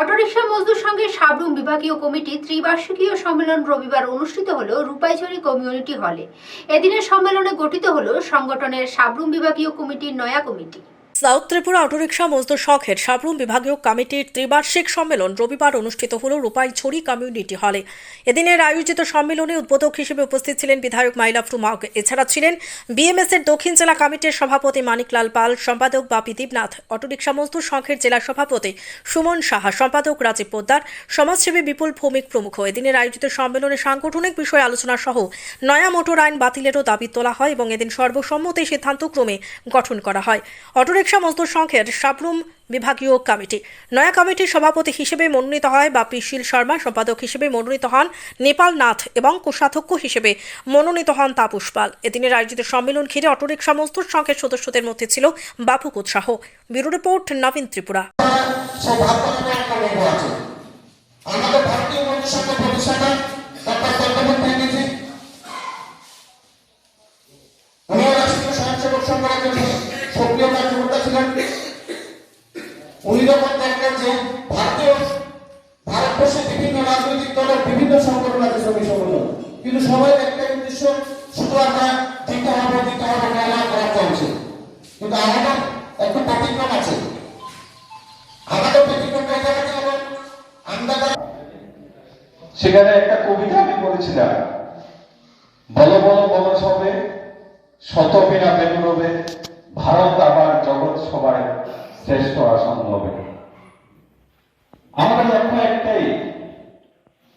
Autorickshaw মজদুর সঙ্গে সাবরুম বিভাগীয় committee ত্রিবার্ষিকীয় সম্মেলন রবিবার অনুষ্ঠিত হল রূপাইছড়ি কমিউনিটি হলে। এদিনের সম্মেলনে গঠিত হল সংগঠনের সাবরুম বিভাগীয় কমিটির নয়া কমিটি। সাউথ ত্রিপুরা অটোরিকশা মজদুর সংঘের সাবরুম বিভাগীয় কমিটির ত্রিবার্ষিক সম্মেলন রবিবার অনুষ্ঠিত হল রূপাইছড়ি কমিউনিটি হলে। এদিনের আয়োজিত সম্মেলনে উদ্বোধক হিসেবে উপস্থিত ছিলেন বিধায়ক মাইলাফরু মাগ এছাড়া ছিলেন বিএমএস এর দক্ষিণ জেলা কমিটির সভাপতি মানিকলাল পাল, সম্পাদক বাপি দীপনাথ, অটোরিকশা মজদুর সংঘের জেলা সভাপতি সুমন সাহা, সম্পাদক রাজীব পোদ্দার, সমাজসেবী বিপুল ভৌমিক প্রমুখ। এদিনের আয়োজিত সম্মেলনে সাংগঠনিক বিষয়ে আলোচনা সহ নয়া মোটর আইন বাতিলেরও দাবি তোলা হয় এবং এদিন সর্বসম্মতি সিদ্ধান্তক্রমে গঠন করা হয়। অটোরিকশা মজদুর সংঘের সাবরুম বিভাগীয় কমিটি। নয়া কমিটির সভাপতি হিসেবে মনোনীত হয় বাপি শীল শর্মা, সম্পাদক হিসেবে মনোনীত হন নেপাল নাথ এবং কোষাধ্যক্ষ হিসেবে মনোনীত হন তাপস পাল। এদিনের আয়োজিত সম্মেলন ঘিরে অটোরিকশা মজদুর সংঘের সদস্যদের মধ্যে ছিল বাপুক উৎসাহ ব্যুরো রিপোর্ট, নবীন ত্রিপুরা। সক্রিয় কার্যকর্তা ছিলেন। উনি যখন দেখলেন যে ভারতীয় ভারতবর্ষে বিভিন্ন রাজনৈতিক দলের বিভিন্ন সংগঠন আছে শ্রমিক কিন্তু সবাই একটা উদ্দেশ্য, শুধু আমরা দিতে হবে দিতে হবে করা চলছে। কিন্তু আমাদের একটা ব্যতিক্রম আছে। আমাদের ব্যতিক্রম এই জায়গাতে হলো আমরা সেখানে একটা কবিতা আমি পড়েছিলাম। বলো বলো বলো সবে শত বিনা বেদুরবে ভারত আবার জগৎ সবাই শ্রেষ্ঠ আসন হবে। আমাদের লক্ষ্য একটাই,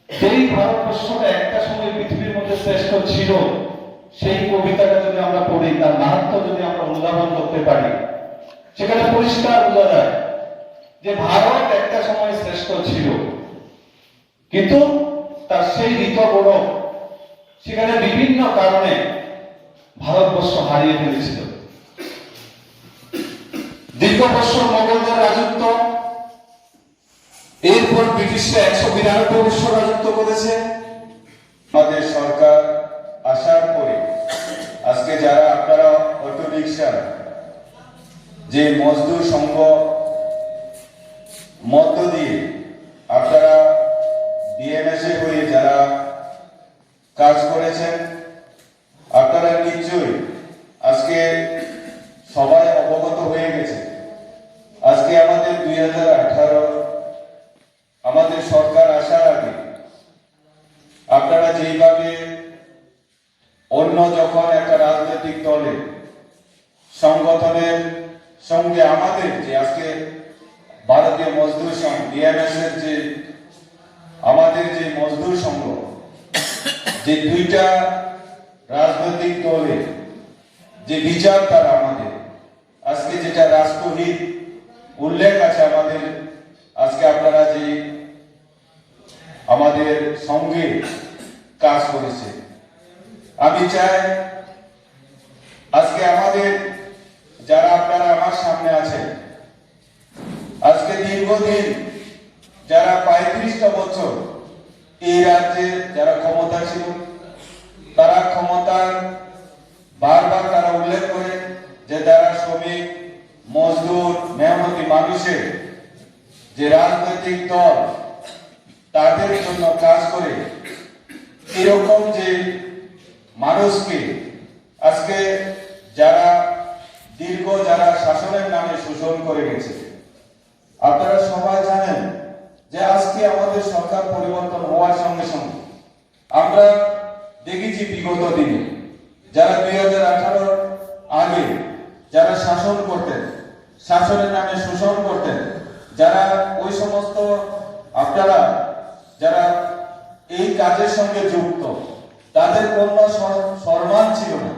যেই ভারতবর্ষটা একটা সময় পৃথিবীর মধ্যে শ্রেষ্ঠ ছিল, সেই কবিতাটা যদি আমরা পড়ি, তার মাহাত্ম যদি আমরা অনুধাবন করতে পারি, সেখানে পরিষ্কার বোঝা যায় যে ভারত একটা সময় শ্রেষ্ঠ ছিল। কিন্তু তার সেই ঋত গৌরব সেখানে বিভিন্ন কারণে ভারতবর্ষ হারিয়ে ফেলেছিল। দীর্ঘ বছর মোগলদের রাজত্ব। এরপর ব্রিটিশরা একশো বিরানব্বই বছর রাজত্ব করেছে। আমাদের সরকার আসার পরে, আজকে যারা আপনারা অটো রিক্সা যে মজদুর সংঘ, মধ্য দিয়ে আপনারা ডিএমএসএ হয়ে যারা কাজ করেছেন আপনারা নিশ্চয়ই আজকে সবাই অবগত হয়ে গেছে আজকে আমাদের দুই হাজার আঠারো আমাদের সরকার আসার আগে আপনারা যেইভাবে অন্য যখন একটা রাজনৈতিক দলে সংগঠনের সঙ্গে আমাদের যে আজকে ভারতীয় মজদুর সংঘ যে আমাদের যে মজদুর সংঘ, যে দুইটা রাজনৈতিক দলের যে বিচার তারা আমাদের, আজকে যেটা রাষ্ট্রহিত উল্লেখ আছে আমাদের, আজকে আপনারা যে সঙ্গে কাজ করেছে। আমি চাই আজকে আমাদের যারা আপনারা আমার সামনে আছেন, আজকে দীর্ঘদিন যারা পঁয়ত্রিশটা বছর এই রাজ্যে যারা ক্ষমতা ছিল, তারা ক্ষমতার বারবার তারা উল্লেখ করে যে যারা শ্রমিক, মজদুর, মেহনতি মানুষের যে রাজনৈতিক দল তাদের জন্য কাজ করে এরকম যে মানুষকে আজকে যারা দীর্ঘ যারা শাসনের নামে শোষণ করে গেছে, আপনারা সবাই জানেন যে আজকে আমাদের সরকার পরিবর্তন হওয়ার সঙ্গে সঙ্গে আমরা দেখেছি বিগত দিনে যারা দুই হাজার আগে যারা শাসন করতেন, শাসনের নামে শোষণ করতেন, যারা ওই সমস্ত আপনারা যারা এই কাজের সঙ্গে যুক্ত তাদের কোনো সম্মান ছিল না।